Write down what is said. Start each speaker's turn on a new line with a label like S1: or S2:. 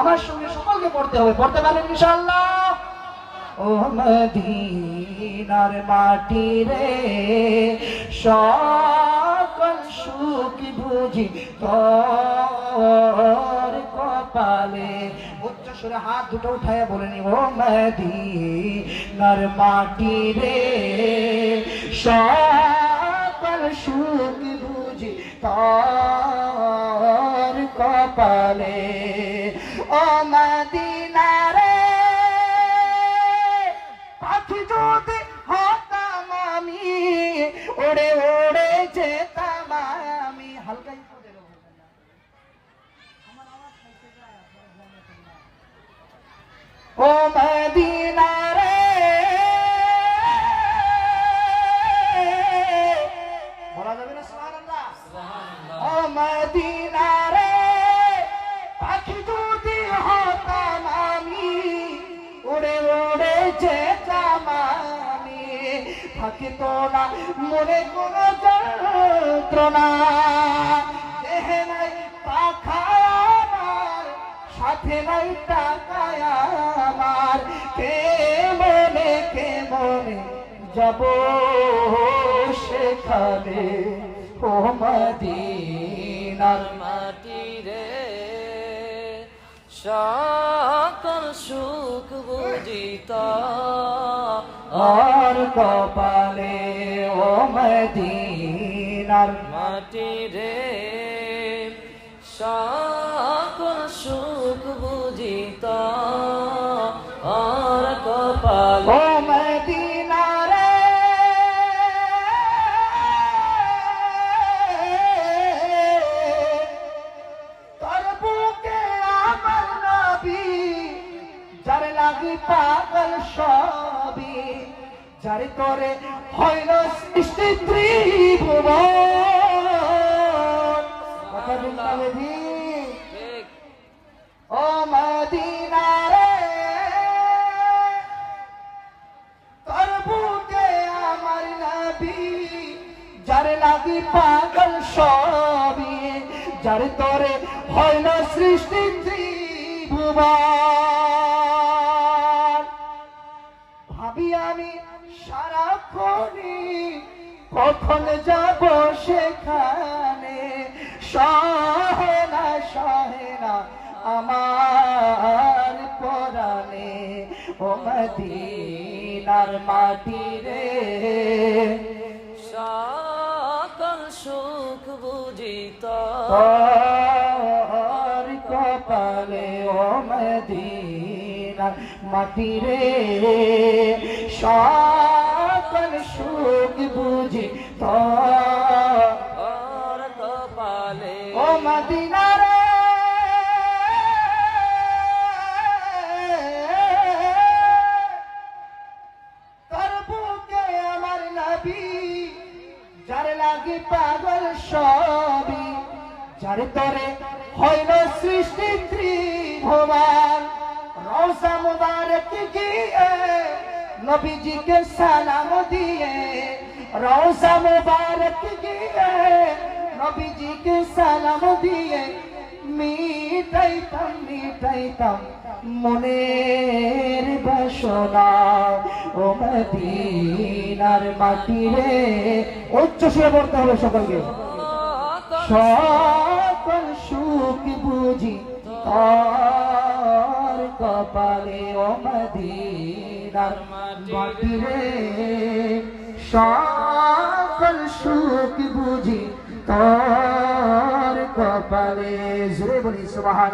S1: আমার সঙ্গে সকলকে পড়তে হবে, পড়তে পারেন ইনশাআল্লাহ। ও মদিনার মাটি রে, সকল সুখ বুঝি তোর কপালে। উচ্চ সুরে হাত দুটো উঠায় বলে নি ও মদিনার মাটি রে সকল কপালে মদিনা রে। পাখি যদি হতাম আমি ওড়ে ওড়ে যেতাম থাকিত না, মনে কোনো যন্ত্রণা। দেহে নাই পাখা আমার, সাথে নাই টাকায় আমার। কে মনে কে মনে যাব সেখানে? ও মদিনার
S2: মাটি রে সকল সুখ বুঝিত।
S1: আর কপালে ও মদিনার
S2: মাটি রে সকল সুখ বুঝিত আর কপাল।
S1: ও মদিনারে। পাগল সবই যার করে হইল সৃষ্টি ত্রিভুবন। কথা বলতে
S2: ঠিক।
S1: ও মদিনারে তোর বুকে আমার নবী যার লাগি পাগল সবই যার তোরে হইল সৃষ্টি ত্রিভুবন। ভাবি আমি সারাক্ষণই কখন যাব সেখানে? সহে না সহে না আমার পরাণে। ও মদিনার মাটি রে।
S2: সকল সুখ বুঝিত।
S1: কপালে ও মদিনার মাটি রে। সকল সুখ বুঝি তোর
S2: কপালে
S1: ও মদিনা রে। তোর বুকে আমার নবী যার লাগে পাগল সবই যার তরে হইল সৃষ্টি ত্রিভুবন। রওজা মুবারক গিয়ে নবীজিকে সালাম দিয়ে, রওজা মুবারক গিয়ে নবীজিকে সালাম দিয়ে মিটাইতাম মিটাইতাম মনের বাসনা ও মদিনার মাটি রে উচ্চ সুরে পড়তে হবে সকলকে। সকল সুখ বুঝি তার কপালে ও মদিনার সকল সুখ বুঝি তার কপালে। জুড়ে বলি সুবহান